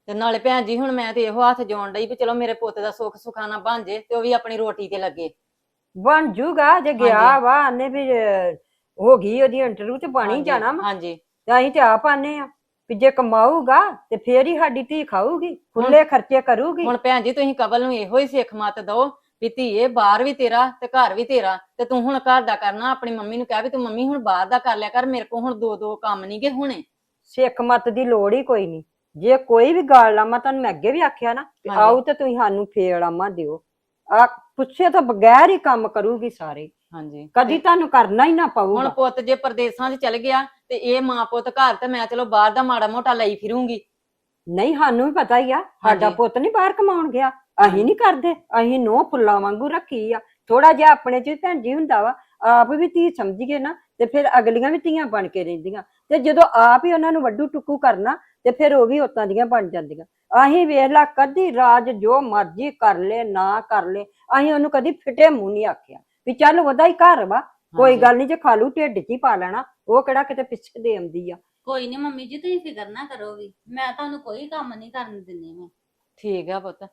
ਤੇ ਨਾਲੇ ਭੈਣ ਜੀ ਹੁਣ ਮੈਂ ਤੇ ਇਹੋ ਹੱਥ ਜੋੜ ਡਈ ਵੀ ਚਲੋ ਮੇਰੇ ਪੁੱਤ ਦਾ ਸੁੱਖ ਸੁਖਾਨਾ ਬਣ ਜੇ ਤੇ ਉਹ ਵੀ ਆਪਣੀ ਰੋਟੀ ਤੇ ਲੱਗੇ। ਬਣ ਜੂਗਾ ਜੇ ਗਿਆ ਹਾਂਜੀ। ਵਾ ਨੇ ਵੀ ਅਹ, ਹੋ ਗਈ ਉਹਦੀ ਇੰਟਰਵਿਊ ਤੇ ਬਣ ਹੀ ਹਾਂਜੀ, ਜਾਣਾ ਵਾ। ਹਾਂਜੀ। ਤੇ ਅਸੀਂ ਤੇ ਆਪ ਆਨੇ ਆ ਵੀ ਜੇ ਕਮਾਊਗਾ ਤੇ ਫੇਰ ਹੀ ਸਾਡੀ ਧੀ ਖਾਊਗੀ ਖੁੱਲੇ ਖਰਚੇ ਕਰੂਗੀ। ਹੁਣ ਭੈਣ ਜੀ ਤੁਸੀਂ ਕਬਲ ਨੂੰ ਇਹੋ ਹੀ ਸਿੱਖ ਮਤ ਦਓ ਵੀ ਧੀਏ ਬਾਹਰ ਵੀ ਤੇਰਾ ਤੇ ਘਰ ਵੀ ਤੇਰਾ ਤੇ ਤੂੰ ਹੁਣ ਘਰ ਦਾ ਕਰਨਾ ਆਪਣੀ ਮੰਮੀ ਨੂੰ ਕਹਿ ਵੀ ਤੂੰ ਮੰਮੀ ਹੁਣ ਬਾਹਰ ਦਾ ਕਰ ਲਿਆ ਕਰ ਮੇਰੇ ਕੋਲ ਹੁਣ ਦੋ ਦੋ ਕੰਮ ਨਹੀਂਗੇ ਹੋਣੇ। ਸਿੱਖ ਮਤ ਦੀ ਲੋੜ ਹੀ ਕੋਈ ਨਹੀਂ। ਜੇ ਕੋਈ ਵੀ ਗਾਲ ਲਾਮਾ ਤੁਹਾਨੂੰ ਮੈਂ ਅੱਗੇ ਵੀ ਆਖਿਆ ਨਾ ਹਾਂਜੀ। ਆਓ ਤੇ ਤੁਸੀਂ ਸਾਨੂੰ ਫੇਰ ਲਾਮਾ ਦਿਓ। ਆ ਪੁੱਛੇ ਤੋਂ ਬਗੈਰ ਹੀ ਕੰਮ ਕਰੂਗੀ ਸਾਰੇ। ਹਾਂਜੀ। ਕਦੀ ਤੁਹਾਨੂੰ ਕਰਨਾ ਹੀ ਨਾ ਹੁਣ ਪਊਗਾ ਪੁੱਤ ਜੇ ਪਰਦੇਸਾਂ 'ਚ ਚਲ ਗਿਆ ਤੇ ਇਹ ਮਾਂ ਪੁੱਤ ਘਰ ਤੇ ਮੈਂ ਚਲੋ ਬਾਹਰ ਦਾ ਮਾੜਾ ਮੋਟਾ ਲਈ ਫਿਰੂੰਗੀ। ਨਹੀਂ ਸਾਨੂੰ ਵੀ ਪਤਾ ਹੀ ਆ ਸਾਡਾ ਹਾਂਜੀ। ਪੁੱਤ ਨਹੀਂ ਬਾਹਰ ਕਮਾਉਣ ਗਿਆ। ਅਸੀਂ ਨਹੀਂ ਕਰਦੇ ਅਸੀਂ ਨੋ ਫੁੱਲਾਂ ਵਾਂਗੂ ਰੱਖੀ ਆ। ਥੋੜਾ ਜਿਹਾ ਆਪਣੇ ਚ ਵੀ ਭੈਣ ਜੀ ਹੁੰਦਾ ਵਾ ਆਪ ਵੀ ਧੀ ਸਮਝੀਏ ਨਾ ਤੇ ਫਿਰ ਅਗਲੀਆਂ ਵੀ ਧੀਆਂ ਬਣ ਕੇ ਰਹਿੰਦੀਆਂ। ਤੇ ਜਦੋਂ ਆਪ ਹੀ ਉਹਨਾਂ ਨੂੰ ਵੱਡੂ ਟੁੱਕੂ ਕਰਨਾ ਤੇ ਫਿਰ ਉਹ ਵੀ ਉਤਾਂ ਦੀਆਂ ਬਣ ਜਾਂਦੀਆਂ। ਅਸੀਂ ਵੇਖ ਲਾ ਕਦੀ ਰਾਜ ਜੋ ਮਰਜ਼ੀ ਕਰ ਲੈ ਨਾ ਕਰ ਲੈ ਅਸੀਂ ਉਹਨੂੰ ਕਦੀ ਫਿੱਟੇ ਮੂੰਹ ਨਹੀਂ ਆਖਿਆ। ਵੀ ਚੱਲ ਉਹਦਾ ਹੀ ਘਰ ਵਾ ਕੋਈ। ਗੱਲ ਨਹੀਂ ਜੇ ਖਾਲੂ ਢਿੱਡ 'ਚ ਹੀ ਪਾ ਲੈਣਾ ਉਹ ਕਿਹੜਾ ਕਿਤੇ ਪਿੱਛੇ ਦੇ ਆਉਂਦੀ ਆ। ਕੋਈ ਨਹੀਂ ਮੰਮੀ ਜੀ ਤੁਸੀਂ ਫਿਕਰ ਨਾ ਕਰੋ ਵੀ ਮੈਂ ਤੁਹਾਨੂੰ ਕੋਈ ਕੰਮ ਨਹੀਂ ਕਰਨ ਦਿੰਦੀ ਮੈਂ। ਠੀਕ ਆ ਪੁੱਤ।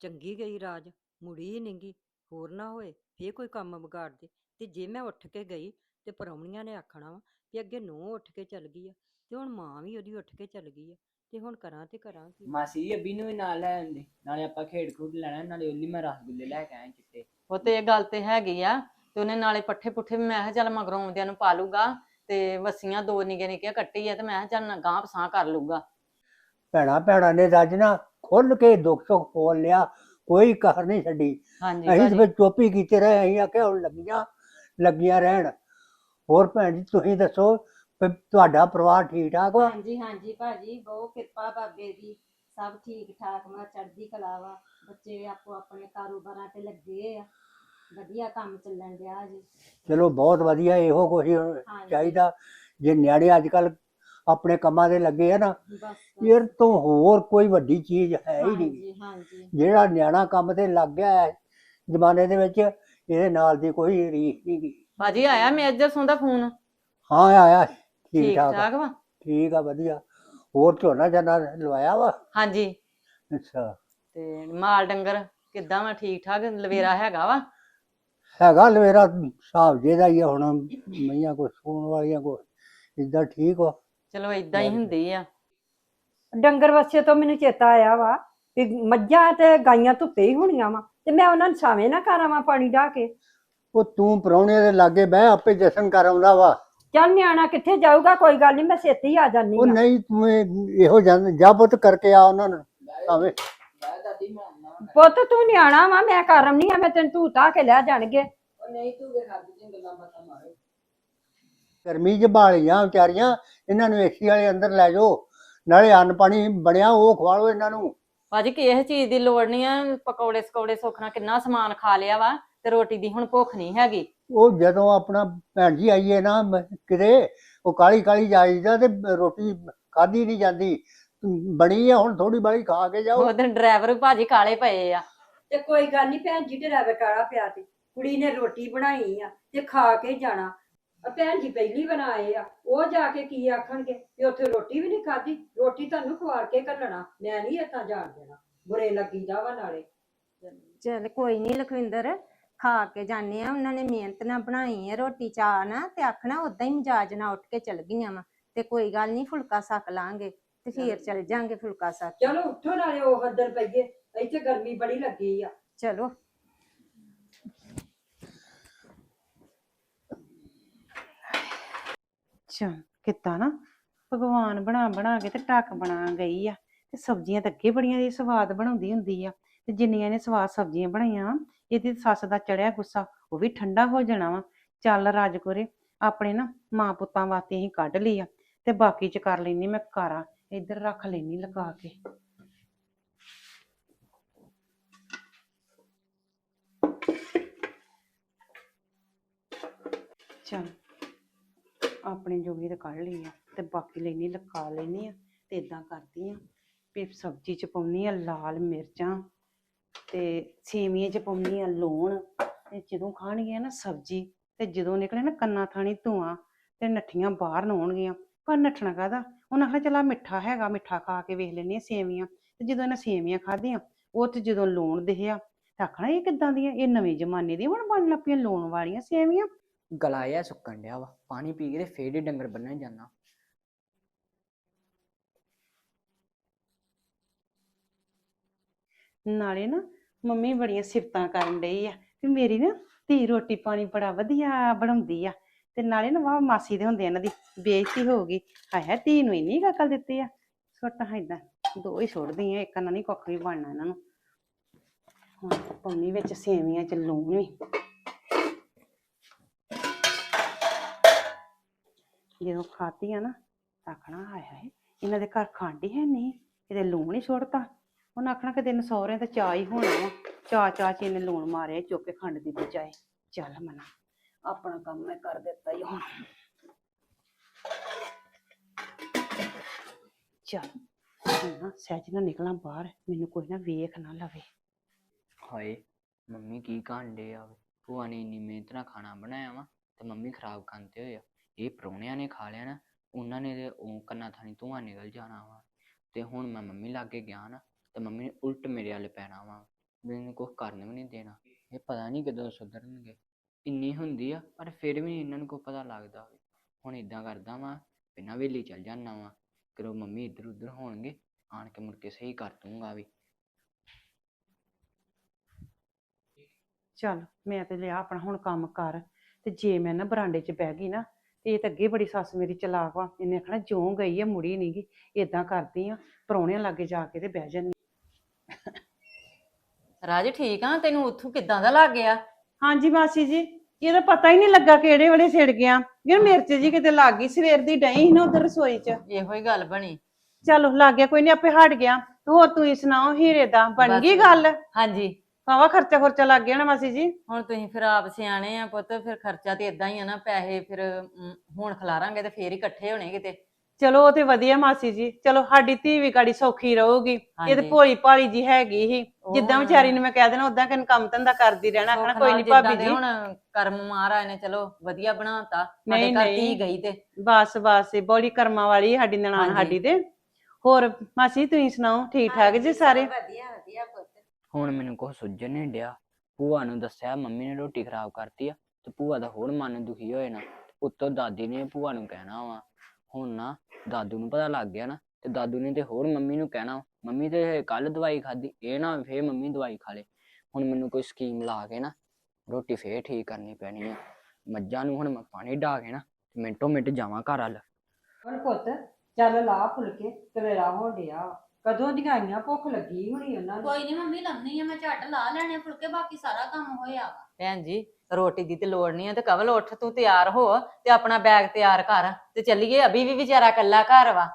ਚੰਗੀ ਗਈ ਰਾਜ ਮੁੜੀ ਹੀ ਨਹੀਂਗੀ ਹੋਰ ਨਾ ਹੋਏ ਫੇਰ ਕੋਈ ਕੰਮ ਵਿਗਾੜ ਦੇ। ਤੇ ਜੇ ਮੈਂ ਉੱਠ ਕੇ ਗਈ ਤੇ ਪਰੌਣੀਆਂ ਨੇ ਆਖਣਾ ਵਾ ਕਿ ਅੱਗੇ ਨੂੰ ਉੱਠ ਕੇ ਚੱਲ ਗਈ ਆ ਤੇ ਹੁਣ ਮਾਂ ਵੀ ਉਹਦੀ ਉੱਠ ਕੇ ਚੱਲ ਗਈ ਆ ਤੇ ਹੁਣ ਕਰਾਂ ਤੇ ਕਰਾਂ ਕੀ। ਮਾਸੀ ਅੱਬੀ ਨੂੰ ਵੀ ਨਾਲ ਲੈ ਆਉਂਦੇ ਨਾਲੇ ਆਪਾਂ ਖੇਡ ਖੂਡ ਲੈਣਾ ਨਾਲੇ ਉਹਲੀ ਮੈਂ ਰਸਗੁੱਲੇ ਲੈ ਕੇ ਆਇਆ ਚਿੱਟੇ। ਉਹ ਤੇ ਇਹ ਗੱਲ ਤੇ ਹੈਗੀ ਆ ਤੇ ਉਹਨੇ ਨਾਲੇ ਪੱਠੇ ਪੁੱਠੇ ਵੀ ਮੈਂ ਕਿਹਾ ਚੱਲ ਮਗਰੋਂ ਆਉਂਦਿਆਂ ਨੂੰ ਪਾ ਲੂਗਾ ਤੇ ਵਸੀਆਂ ਦੋ ਨਿੱਕੇ ਨਿੱਕੇ ਕੱਟੀ ਆ ਤੇ ਮੈਂ ਕਿਹਾ ਚੱਲ ਗਾਂ ਪਸਾਂ ਕਰ ਲੂਗਾ ਭੈਣਾ ਭੈਣਾ ਨੇ ਅੱਜ ਨਾ ਖੁੱਲ ਕੇ ਦੁੱਖ ਸੁੱਖ ਫੋਲ ਲਿਆ ਕੋਈ ਕਹਿਰ ਨਹੀਂ ਛੱਡੀ। ਹਾਂਜੀ ਅਸੀਂ ਭਾਜੀ। ਤੇ ਫਿਰ ਚੁੱਪ ਹੀ ਕੀਤੇ ਰਹੇ ਅਸੀਂ ਆਖਿਆ ਹੁਣ ਲੱਗੀਆਂ ਲੱਗੀਆਂ ਰਹਿਣ। ਹੋਰ ਭੈਣ ਜੀ ਤੁਸੀਂ ਦੱਸੋ ਵੀ ਤੁਹਾਡਾ ਪਰਿਵਾਰ ਠੀਕ ਠਾਕ ਵਾ? ਹਾਂਜੀ ਹਾਂਜੀ ਭਾਜੀ ਬਹੁਤ ਕਿਰਪਾ ਬਾਬੇ ਦੀ ਸਭ ਠੀਕ ਠਾਕ ਵਾ ਚੜ੍ਹਦੀ ਕਲਾ ਵਾ। ਬੱਚੇ ਆਪੋ ਆਪਣੇ ਕਾਰੋਬਾਰਾਂ ਤੇ ਲੱਗੇ ਆ। ਵਧੀਆ ਕੰਮ ਚੱਲਣ ਡਿਆ ਜੀ। ਚਲੋ ਬਹੁਤ ਵਧੀਆ ਇਹੋ ਹਾਂਜੀ। ਚਾਹੀਦਾ। ਜੇ ਨਿਆਣੇ ਅੱਜ ਕੱਲ ਆਪਣੇ ਕੰਮਾਂ ਦੇ ਲੱਗੇ ਆ ਨਾ ਬਸ। ਇਹ ਤੋਂ ਹੋਰ ਕੋਈ ਵੱਡੀ ਚੀਜ਼ ਹੈ ਹੀ ਨਹੀਂ। ਹਾਂਜੀ ਹਾਂਜੀ। ਜਿਹੜਾ ਨਿਆਣਾ ਕੰਮ ਤੇ ਲੱਗ ਗਿਆ ਹੈ ਜ਼ਮਾਨੇ ਦੇ ਵਿੱਚ ਇਹਦੇ ਨਾਲ ਦੀ ਕੋਈ ਰੀਸ ਨਹੀਂ ਗੀ। ਭਾਜੀ ਆਇਆ ਮੇਜਰ ਸੋਂ ਦਾ ਫੋਨ? ਹਾਂ ਆਇਆ ਠੀਕ ਠੀਕ ਠਾਕ ਆ, ਠਾਕ ਵਾ? ਠੀਕ ਆ ਵਧੀਆ। ਹੋਰ ਝੋਨਾ ਜਨਾ ਲਵਾਇਆ ਵਾ? ਹਾਂਜੀ। ਅੱਛਾ। ਤੇ ਮਾਲ ਡੰਗਰ ਕਿੱਦਾਂ ਵਾ? ਠੀਕ ਠਾਕ ਲਵੇਰਾ ਹੈਗਾ ਵਾ? ਹੈਗਾ ਮੇਰਾ ਹਿਸਾਬ ਜਿਹਦਾ ਹੀ ਆ ਹੁਣ ਮਈਆਂ ਕੋ ਸੂਣ ਵਾਲੀਆਂ ਕੋ ਇਦਾਂ ਠੀਕ ਵਾ। ਚਲੋ ਇਦਾਂ ਹੀ. ਹੁੰਦੀ ਆ। ਡੰਗਰ ਵੱਛੇ ਤੋਂ ਮੈਨੂੰ ਚੇਤਾ ਆਇਆ ਵਾ ਵੀ ਮੱਝਾਂ ਤੇ ਗਾਈਆਂ ਧੁੱਪੇ ਹੀ ਹੋਣੀਆਂ ਵਾ ਤੇ ਮੈਂ ਉਹਨਾਂ ਨੂੰ ਛਾਵੇਂ ਨਾ ਕਰਾਵਾਂ ਪਾਣੀ ਢਾ ਕੇ। ਉਹ ਤੂੰ ਪਰੌਣੇ ਦੇ ਲਾਗੇ ਬਹਿ ਆਪੇ ਜਸ਼ਨ ਕਰ ਆਉਂਦਾ ਵਾ। ਚੱਲ ਨਿਆਣਾ ਕਿੱਥੇ ਜਾਊਗਾ ਕੋਈ ਗੱਲ ਨਹੀਂ ਮੈਂ ਛੇਤੀ ਆ ਜਾਨੀ ਉਹ ਆ ਨਹੀਂ ਤੂੰ ਇਹ- ਇਹੋ ਜਾਂ ਜਾ ਪੁੱਤ ਕਰਕੇ ਆ ਉਹਨਾਂ ਨੂੰ ਆਵੇ। ਮੈਂ ਦਾਦੀ ਮੈਂ ਪੁੱਤ ਤੂੰ ਨਿਆਣਾ ਵਾ ਮੈਂ ਕਰਮ ਨਹੀਂ ਆ ਮੈਂ ਤੈਨੂੰ ਧੂ ਧਾ ਕੇ ਲੈ ਜਾਣਗੇ। ਉਹ ਨਹੀਂ ਤੂੰ ਕੇ ਖਾਦੀ ਦੀਆਂ ਗੱਲਾਂ ਬਾਤਾਂ ਮਾਰੋ ਗਰਮੀ ਚ ਬਾਲੀਆਂ ਵਿਚਾਰੀਆਂ ਇਹਨਾਂ ਨੂੰ ਏਸੀ ਵਾਲੇ ਅੰਦਰ ਲੈ ਜਾਓ ਨਾਲੇ ਅੰਨ ਪਾਣੀ ਬਣਿਆ ਉਹ ਖਵਾ ਲਓ ਇਹਨਾਂ ਨੂੰ। ਭਾਜੀ ਕਿਸੇ ਚੀਜ਼ ਦੀ ਲੋੜ ਨਹੀਂ ਆ ਪਕੌੜੇ ਸਕੌੜੇ ਸੁੱਖ ਨਾਲ ਕਿੰਨਾ ਸਮਾਨ ਖਾ ਲਿਆ ਵਾ ਤੇ ਰੋਟੀ ਦੀ ਹੁਣ ਭੁੱਖ ਨਹੀਂ ਹੈਗੀ। ਉਹ ਜਦੋਂ ਆਪਣਾ ਭੈਣ ਜੀ ਆਈਏ ਨਾ ਮ- ਕਿਤੇ ਉਹ ਕਾਲੀ ਕਾਲੀ ਜਾਈਦਾ ਤੇ ਰੋਟੀ ਖਾਧੀ ਨਹੀਂ ਜਾਂਦੀ। ਬਣੀ ਆ ਹੁਣ ਥੋੜੀ ਬਾਲੀ ਖਾ ਕੇ ਜਾਓ। ਉਹਦੇ ਡਰਾਈਵਰ ਭਾਜੀ ਕਾਲੇ ਪਏ ਆ। ਤੇ ਕੋਈ ਗੱਲ ਨਹੀਂ ਭੈਣ ਜੀ ਡਰਾਈਵਰ ਕਾਲਾ ਪਿਆ ਤੇ ਕੁੜੀ ਨੇ ਰੋਟੀ ਬਣਾਈ ਆ ਤੇ ਖਾ ਕੇ ਜਾਣਾ। ਆ ਭੈਣ ਜੀ ਪਹਿਲੀ ਬਣਾਏ ਆ ਉਹ ਜਾ ਕੇ ਕੀ ਆਖਣਗੇ ਕਿ ਉੱਥੇ ਰੋਟੀ ਵੀ ਨਹੀਂ ਖਾਧੀ ਰੋਟੀ ਤੁਹਾਨੂੰ ਖਵਾ ਕੇ ਘੱਲਣਾ ਮੈਂ ਨਹੀਂ ਏਦਾਂ ਜਾਣ ਦੇਣਾ ਬੁਰੇ ਲੱਗੀਦਾ ਵਾ ਨਾਲੇ। ਚਲ ਕੋਈ ਨਹੀਂ ਲਖਵਿੰਦਰ ਖਾ ਕੇ ਜਾਣੇ ਆ ਉਹਨਾਂ ਨੇ ਮਿਹਨਤ ਨਾਲ ਬਣਾਈ ਆ ਰੋਟੀ ਚਾਹ ਨਾ ਤੇ ਆਖਣਾ ਉਦਾਂ ਹੀ ਮਜਾਜ ਨਾਲ ਉੱਠ ਕੇ ਚਲ ਗਈਆਂ ਵਾ ਤੇ ਕੋਈ ਗੱਲ ਨਹੀਂ ਫੁਲਕਾ ਸਕ ਲਾਂਗੇ। ਤੇ ਫੇਰ ਚਲ। ਜਾਾਂਗੇ ਫੁਲਕਾ ਸਕ ਚਲੋ ਉੱਠੋ ਨਾਲੇ ਉਹ ਹੱਦਰ ਪਈਏ ਇੱਥੇ ਗਰਮੀ ਬੜੀ ਲੱਗੀ ਆ। ਚਲੋ। ਅੱਛਾ ਕਿੱਦਾਂ ਨਾ? ਭਗਵਾਨ ਬਣਾ ਬਣਾ ਕੇ ਤੇ ਟੱਕ ਬਣਾ ਗਈ ਆ। ਤੇ ਸਬਜ਼ੀਆਂ ਤਾਂ ਅੱਗੇ ਬੜੀਆਂ ਦੀ ਸਵਾਦ ਬਣਾਉਂਦੀ ਹੁੰਦੀ ਆ। ਤੇ ਜਿੰਨੀਆਂ ਨੇ ਸਵਾਦ ਸਬਜ਼ੀਆਂ ਬਣਾਈਆਂ ਇਹਦੀ ਸੱਸ ਦਾ ਚੜਿਆ ਗੁੱਸਾ ਉਹ ਵੀ ਠੰਡਾ ਹੋ ਜਾਣਾ ਵਾ। ਚੱਲ ਰਾਜਕੋਰੇ ਆਪਣੇ ਨਾ ਮਾਂ ਪੁੱਤਾਂ ਵਾਸਤੇ ਅਸੀਂ ਕੱਢ ਲਈ ਆ। ਤੇ ਬਾਕੀ ਚ ਕਰ ਲੈਨੀ ਮੈਂ ਕਾਰਾ। ਇੱਧਰ ਰੱਖ ਲੈਨੀ ਲਗਾ ਕੇ। ਚੱਲ, ਆਪਣੇ ਜੋਗੀ ਤਾਂ ਕੱਢ ਲਈ ਆ ਤੇ ਬਾਕੀ ਲੈਣੀ ਲਗਾ ਲੈਣੀ ਆ ਤੇ ਇਦਾਂ ਕਰਦੀ ਆ ਵੀ ਸਬਜ਼ੀ ਚ ਪਾਉਣੀ ਆ ਲਾਲ ਮਿਰਚਾਂ ਤੇ ਸੇਵੀਆਂ ਚ ਪਾਉਣੀ ਆ ਲੂਣ ਤੇ ਜਦੋਂ ਖਾਣਗੀਆਂ ਨਾ ਸਬਜ਼ੀ ਤੇ ਜਦੋਂ ਨਿਕਲੇ ਨਾ ਕੰਨਾਂ ਥਾਣੀ ਧੂਆਂ ਤੇ ਨੱਠੀਆਂ ਬਾਹਰ ਨੂੰ ਆਉਣਗੀਆਂ। ਪਰ ਨੱਠਣਾ ਕਾਹਦਾ? ਉਹਨਾਂ ਆਖਣਾ ਚਲਾ ਮਿੱਠਾ ਹੈਗਾ ਮਿੱਠਾ ਖਾ ਕੇ ਵੇਖ ਲੈਣੀ ਆ ਸੇਵੀਆਂ। ਤੇ ਜਦੋਂ ਇਹਨਾਂ ਸੇਵੀਆਂ ਖਾਧੀਆਂ ਉਹ ਤੇ ਜਦੋਂ ਲੂਣ ਦਿਖਿਆ ਤਾਂ ਆਖਣਾ ਇਹ ਕਿੱਦਾਂ ਦੀਆਂ ਇਹ ਨਵੇਂ ਜ਼ਮਾਨੇ ਦੀਆਂ ਹੁਣ ਬਣ ਲੱਗ ਪਈਆਂ ਲੂਣ ਵਾਲੀਆਂ ਸੇਵੀਆਂ? ਗਲਾ ਜਿਹਾ ਸੁੱਕਣ ਡਿਆ ਵਾ ਪਾਣੀ ਪੀ ਕੇ ਤੇ ਫੇਰ ਹੀ ਡੰਗਰ ਬੰਨਣ ਜਾਣਾ ਨਾਲੇ ਨਾ ਮੰਮੀ ਬੜੀਆਂ ਸਿਫਤਾਂ ਕਰਨ ਡਈ ਆ ਵੀ ਮੇਰੀ ਨਾ ਧੀ ਰੋਟੀ ਪਾਣੀ ਬੜਾ ਵਧੀਆ ਬਣਾਉਂਦੀ ਆ। ਤੇ ਨਾਲੇ ਨਾ ਵਾਹ ਮਾਸੀ ਦੇ ਹੁੰਦੇ ਇਹਨਾਂ ਦੀ, ਬੇਇੱਜ਼ਤੀ ਹੋਊਗੀ ਹਾਏ ਹਾਏ, ਧੀ ਨੂੰ ਇੰਨੀ ਕੁ ਅਕਲ ਦਿੱਤੀ ਆ। ਸੁੱਟ ਏਦਾਂ, ਦੋ ਹੀ ਸੁੱਟਦੀ ਆ, ਇੱਕ ਨਾਲ ਨਹੀਂ ਕੁੱਖ ਵੀ ਬਣਨਾ ਇਹਨਾਂ ਨੂੰ। ਹੁਣ ਪੰਮੀ ਵਿੱਚ ਸੇਵੀਆਂ ਚ ਲੂਣ ਵੀ। ਜਦੋਂ ਖਾਤੀ ਆ ਨਾ ਆਖਣਾ, ਹਾਏ ਹਾਏ, ਇਹਨਾਂ ਦੇ ਘਰ ਖੰਡ ਹੀ ਹੈ ਨਹੀਂ ਇਹਦੇ ਲੂਣ ਹੀ ਸੁੱਟਤਾ। ਉਹਨਾਂ ਆਖਣਾ ਕਿ ਦਿਨ ਸਹੁਰਿਆਂ ਤੇ ਚਾਹ ਹੀ ਹੋਣਾ ਵਾ। ਚਾਹ ਚਾਹ ਚ ਇਹਨੇ ਲੂਣ ਮਾਰਿਆ, ਚੁੱਕ ਕੇ ਖੰਡ ਦੀ ਬਜਾਏ ਚੱਲ ਮਨਾ। ਆਪਣਾ ਕੰਮ ਮੈਂ ਕਰ ਦਿੱਤਾ ਹੀ ਹੁਣ। ਚੱਲ, ਹੁਣ ਨਾ ਸਹਿਜ ਨਾ ਨਿਕਲਾਂ ਬਾਹਰ, ਮੈਨੂੰ ਕੋਈ ਨਾ ਵੇਖ ਨਾ ਲਵੇ। ਹਾਏ, ਮੰਮੀ ਕੀ ਕਾਂਡੇ ਆ? ਭੂਆ ਨੇ ਇੰਨੀ ਮਿਹਨਤ ਨਾਲ ਖਾਣਾ ਬਣਾਇਆ ਵਾ, ਤੇ ਮੰਮੀ ਖਰਾਬ ਕਰਦੇ ਹੋਏ ਆ। ਇਹ ਪ੍ਰਾਹੁਣਿਆਂ ਨੇ ਖਾ ਲਿਆ ਨਾ, ਉਹਨਾਂ ਨੇ ਤੇ ਉਹ ਕੰਨਾਂ ਥਾਣੀ ਧੂੰਆਂ ਨਿਕਲ ਜਾਣਾ ਵਾ। ਤੇ ਹੁਣ ਮੈਂ ਮੰਮੀ ਲਾਗੇ ਗਿਆ ਨਾ, ਤੇ ਮੰਮੀ ਨੇ ਉਲਟ ਮੇਰੇ ਵੱਲ ਪੈਣਾ ਵਾ। ਮੈਨੂੰ ਕੁਝ ਕਰਨ ਵੀ ਨਹੀਂ ਦੇਣਾ। ਇਹ ਪਤਾ ਨਹੀਂ ਕਦੋਂ ਸੁਧਰਨਗੇ। ਇੰਨੀ ਹੁੰਦੀ ਆ ਪਰ ਫਿਰ ਵੀ ਇਹਨਾਂ ਨੂੰ ਕੋਈ ਪਤਾ ਲੱਗਦਾ ਹੋਵੇ। ਹੁਣ ਇਦਾਂ ਕਰਦਾ ਵਾਂ ਬਿਨਾਂ ਵੇਲੀ ਚੱਲ ਜਾਣਾ ਵਾਂ ਕਰੋ ਮੰਮੀ ਇੱਧਰ ਉੱਧਰ ਹੋਣਗੇ ਆਣ ਕੇ ਮੁੜ ਕੇ ਸਹੀ ਕਰ ਦੂੰਗਾ ਵੀ। ਚੱਲ ਮੈਂ ਤੇ ਲਿਆ ਆਪਣਾ ਹੁਣ ਕੰਮ ਕਰ ਤੇ ਜੇ ਮੈਂ ਨਾ ਬਰਾਂਡੇ 'ਚ ਬਹਿ ਗਈ ਨਾ ਤੇ ਇਹ ਤਾਂ ਅੱਗੇ ਬੜੀ ਸੱਸ ਮੇਰੀ ਚਲਾਕ ਵਾ ਇਹਨੇ ਆਖਣਾ ਜਿਉਂ ਗਈ ਆ ਮੁੜੀ ਨੀ ਗੀ ਏਦਾਂ ਕਰਦੀ ਆ ਪਰੌਣਿਆਂ ਲਾਗੇ ਜਾ ਕੇ ਤੇ ਬਹਿ ਜਾਂਦੀ। ਰਾਜ ਠੀਕ ਆ ਤੈਨੂੰ ਉੱਥੋਂ ਕਿੱਦਾਂ ਦਾ ਲੱਗ ਗਿਆ? ਹਾਂਜੀ ਮਾਸੀ ਜੀ ਇਹਦਾ ਪਤਾ ਹੀ ਨਹੀਂ ਲੱਗਾ ਕਿਹੜੇ ਵੇਲੇ ਛਿੜ ਗਿਆ। ਯਾਰ ਮਿਰਚ ਜੀ ਕਿਤੇ ਲੱਗ ਗਈ ਸਵੇਰ ਦੀ ਡਈ ਸੀ ਨਾ ਉਧਰ ਰਸੋਈ 'ਚ। ਇਹੋ ਹੀ ਗੱਲ ਬਣੀ। ਚਲੋ ਲੱਗ ਗਿਆ ਕੋਈ ਨਹੀਂ ਆਪੇ ਹਟ ਗਿਆ। ਤੇ ਹੋਰ ਤੁਸੀਂ ਸੁਣਾਓ ਹੀਰੇ ਦਾ ਬਣ ਗਈ ਗੱਲ? ਹਾਂਜੀ। ਵਾਵਾ ਖਰਚਾ ਖੁਰਚਾ ਲੱਗ ਗਿਆ ਨਾ ਮਾਸੀ ਜੀ? ਹੁਣ ਤੁਸੀਂ ਫਿਰ ਆਪ ਸਿਆਣੇ ਆ ਪੁੱਤ ਫਿਰ ਖਰਚਾ ਤੇ ਇਦਾਂ ਹੀ ਆ ਨਾ ਪੈਸੇ ਫਿਰ ਅਮ, ਹੁਣ ਖਲਾਰਾਂਗੇ ਤੇ ਫੇਰ ਹੀ ਇਕੱਠੇ ਹੋਣੇ ਕਿਤੇ। ਚਲੋ ਉਹ ਤੇ ਵਧੀਆ ਮਾਸੀ ਜੀ। ਚਲੋ ਸਾਡੀ ਧੀ ਵੀ ਗਾੜੀ ਸੌਖੀ ਰਹੂਗੀ। ਇਹ ਤੇ ਹਾਂਜੀ। ਭੋਲੀ ਭਾਲੀ ਜੀ ਹੈਗੀ ਹੀ ਜਿੱਦਾਂ ਵਿਚਾਰੀ ਨੂੰ ਮੈਂ ਕਹਿ ਦੇਣਾ ਉਦਾਂ ਕਿਨ ਕੰਮ ਧੰਦਾ ਕਰਦੀ ਰਹਿਣਾ ਆਖਣਾ ਕੋਈ ਨਹੀਂ ਭਾਬੀ ਜੀ। ਹੁਣ ਕਰਮ ਮਹਾਰਾਜ ਨੇ ਚਲੋ ਵਧੀਆ ਬਣਾਤਾ। ਸਾਡੇ ਨਹੀਂ, ਘਰ ਨਹੀਂ। ਧੀ ਗਈ ਤੇ। ਬਸ ਬਸ ਇਹ ਬੜੀ ਕਰਮਾਂ ਵਾਲੀ ਸਾਡੀ ਨਨਾਣ ਹਾਂਜੀ। ਸਾਡੀ ਦੇ ਹੋਰ ਮਾਸੀ ਤੁਸੀਂ ਸੁਣਾਓ ਠੀਕ ਠਾਕ ਜੀ ਸਾਰੇ? ਵਧੀਆ ਵਧੀਆ ਪੁੱਤ। ਹੁਣ ਮੈਨੂੰ ਕੁਛ ਸੁੱਝਣ ਨਹੀਂ ਡਿਆ। ਭੂਆ ਨੂੰ ਦੱਸਿਆ ਮੰਮੀ ਨੇ ਰੋਟੀ ਖਰਾਬ ਕਰਤੀ ਆ ਤੇ ਭੂਆ ਦਾ ਹੋਰ ਮਨ ਦੁਖੀ ਹੋਏ ਨਾ। ਉੱਤੋਂ ਦਾਦੀ ਨੇ ਭੂਆ ਨੂੰ ਕਹਿਣਾ ਵਾ ਹੁਣ ਨਾ ਦਾਦੂ ਨੂੰ ਪਤਾ ਲੱਗ ਗਿਆ ਨਾ ਤੇ ਦਾਦੂ ਨੇ ਤੇ ਹੋਰ ਮੰਮੀ ਨੂੰ ਕਹਿਣਾ ਵਾ, ਮੰਮੀ ਤੇ ਕੱਲ ਦਵਾਈ ਖਾਦੀ ਇਹ ਨਾ ਫੇਰ ਮੰਮੀ ਦਵਾਈ ਖਾ ਲੇ। ਹੁਣ ਮੈਨੂੰ ਕੋਈ ਸਕੀਮ ਲਾ ਕੇ ਨਾ ਰੋਟੀ ਫੇਰ ਠੀਕ ਕਰਨੀ ਪੈਣੀ ਆ। ਮੱਝਾਂ ਨੂੰ ਹੁਣ ਮੈਂ ਪਾਣੀ ਢਾ ਕੇ ਨਾ ਮਿੰਟੋ ਮਿੰਟ ਜਾਵਾਂ ਘਰ ਵੱਲ। ਹੁਣ ਪੁੱਤ ਚੱਲ ਲਾ ਫੁਲਕੇ ਤੇ ਵੇਲਾ ਹੋ ਡਿਆ। ਕਦੋਂ ਦੀਆਂ ਆਈਆਂ ਭੁੱਖ ਲੱਗੀ ਹੋਣੀ ਉਹਨਾਂ ਨੂੰ? ਕੋਈ ਨਹੀਂ ਮੰਮੀ ਲੰਮੀ ਆ ਮੈਂ ਝੱਟ ਲਾ ਲੈਣੇ ਫੁਲਕੇ ਬਾਕੀ ਸਾਰਾ ਕੰਮ ਹੋਇਆ ਵਾ। ਭੈਣ ਜੀ ਰੋਟੀ ਦੀ ਤੇ ਲੋੜ ਨਹੀਂ ਆ। ਤੇ ਕਵਲ ਉੱਠ ਤੂੰ ਤਿਆਰ ਹੋ ਤੇ ਆਪਣਾ ਬੈਗ ਤਿਆਰ ਕਰ ਤੇ ਚੱਲੀਏ। ਅਭੀ ਵੀ ਵਿਚਾਰਾ ਕੱਲਾ ਘਰ ਵਾ।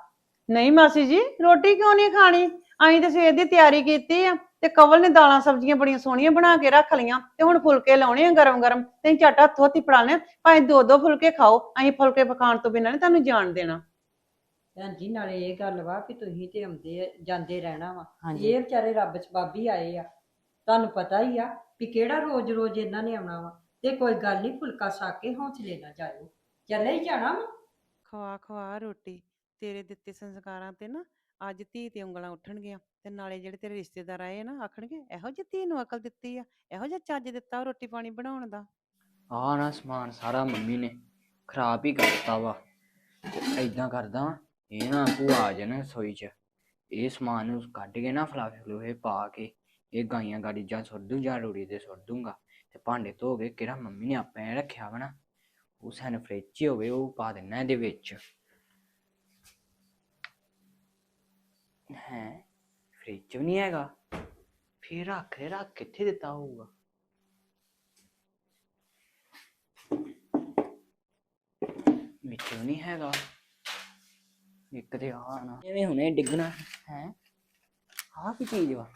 ਨਹੀਂ ਮਾਸੀ ਜੀ ਰੋਟੀ ਕਿਉਂ ਨਹੀਂ ਖਾਣੀ? ਅਸੀਂ ਤੇ ਸਵੇਰ ਦੀ ਤਿਆਰੀ ਕੀਤੀ ਆ ਤੇ ਕਵਲ ਨੇ ਦਾਲਾਂ ਸਬਜ਼ੀਆਂ ਬੜੀਆਂ ਸੋਹਣੀਆਂ ਬਣਾ ਕੇ ਰੱਖ ਲਈਆਂ ਤੇ ਹੁਣ ਫੁਲਕੇ ਲਾਉਣੇ ਆ ਗਰਮ ਗਰਮ ਤੇ ਝਟ ਹੱਥੋਂ ਹੱਥੀ ਫੜਾਣੇ ਭਾਵੇਂ ਦੋ ਦੋ ਫੁਲਕੇ ਖਾਓ ਅਸੀਂ ਫੁਲਕੇ ਪਕਾਉਣ ਤੋਂ ਬਿਨਾਂ ਨਹੀਂ ਤੁਹਾਨੂੰ ਜਾਣ ਦੇਣਾ। ਭੈਣ ਜੀ ਨਾਲੇ ਇਹ ਗੱਲ ਵਾ ਕਿ ਤੁਸੀਂ ਤੇ ਆਉਂਦੇ ਜਾਂਦੇ ਰਹਿਣਾ ਵਾ। ਹਾਂਜੀ। ਇਹ ਵਿਚਾਰੇ ਰੱਬ ਸਬਾਬੀ ਆਏ ਆ। ਤੁਹਾਨੂੰ ਪਤਾ ਹੀ ਆ ਵੀ ਕਿਹੜਾ ਰੋਜ਼ ਰੋਜ਼ ਇਹਨਾਂ ਨੇ ਆਉਣਾ ਵਾ। ਤੇ ਕੋਈ ਗੱਲ ਨਹੀਂ ਫੁਲਕਾ ਸਾਕ ਕੇ ਹੌਸਲੇ ਨਾਲ ਜਾਇਓ। ਚੱਲੇ ਹੀ ਜਾਣਾ ਵਾ? ਖਵਾ ਖਵਾ ਰੋਟੀ। ਤੇਰੇ ਦਿੱਤੇ ਸੰਸਕਾਰਾਂ ਤੇ ਨਾ ਅੱਜ ਧੀ ਤੇ ਉਂਗਲਾਂ ਉੱਠਣਗੀਆਂ ਤੇ ਨਾਲੇ ਜਿਹੜੇ ਤੇਰੇ ਰਿਸ਼ਤੇਦਾਰ ਆਏ ਆ ਨਾ ਆਖਣਗੇ ਇਹੋ ਜਿਹੀ ਧੀ ਨੂੰ ਅਕਲ ਦਿੱਤੀ ਆ ਇਹੋ ਜਿਹਾ ਚੱਜ ਦਿੱਤਾ ਉਹ ਰੋਟੀ ਪਾਣੀ ਬਣਾਉਣ ਦਾ। ਆਹ ਨਾ ਸਮਾਨ ਸਾਰਾ ਮੰਮੀ ਨੇ ਖਰਾਬ ਹੀ ਕਰਤਾ ਵਾ। ਐਦਾਂ ਕਰਦਾ ਵਾਂ, ਇਹ ਨਾ ਭੂਆ ਆ ਜਾਣ ਰਸੋਈ 'ਚ। ਇਹ ਸਮਾਨ ਨੂੰ ਕੱਢ ਕੇ ਨਾ ਫਲਾਫੇ ਫਲੂਫੇ ਪਾ ਕੇ ਇਹ ਗਾਈਆਂ ਗਾੜੀ ਜਾਂ ਸੁੱਟ ਦੂੰ ਜਾਂ ਰੂੜੀ ਤੇ ਸੁੱਟ ਦੂੰਗਾ। ਤੇ ਭਾਂਡੇ ਧੋ ਕੇ ਕਿਹੜਾ ਮੰਮੀ ਨੇ ਆਪੇ ਰੱਖਿਆ ਵਾ ਨਾ, ਉਹ ਸਾਨੂੰ ਫ੍ਰਿਜ 'ਚ ਹੋਵੇ, ਉਹ ਪਾ ਦੇਣਾ ਇਹਦੇ ਵਿੱਚ। ਹੈ ਫ੍ਰਿਜ 'ਚ ਵੀ ਨਹੀਂ ਹੈਗਾ? ਫੇਰ ਰੱਖ ਦੇ, ਰੱਖ ਕਿੱਥੇ ਦਿੱਤਾ ਹੋਊਗਾ? ਵਿੱਚ ਨਹੀਂ ਹੈਗਾ। ਇੱਕ ਤੇ ਆ ਨਾ ਐਵੇਂ ਹੁਣੇ ਡਿੱਗਣਾ, ਹੈ? ਆਹ ਕੀ ਚੀਜ਼ ਵਾ?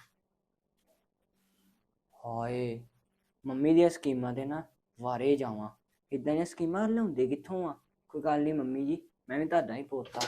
ਹਾਏ। ਮੰਮੀ ਦੀਆਂ ਸਕੀਮਾਂ ਤੇ ਨਾ ਵਾਰੇ ਜਾਵਾਂ। ਇਦਾਂ ਦੀਆਂ ਸਕੀਮਾਂ ਲਿਆਉਂਦੇ ਕਿੱਥੋਂ ਆ? ਕੋਈ ਗੱਲ ਨਹੀਂ ਮੰਮੀ ਜੀ, ਮੈਂ ਵੀ ਤੁਹਾਡਾ ਹੀ ਪੋਤਾ।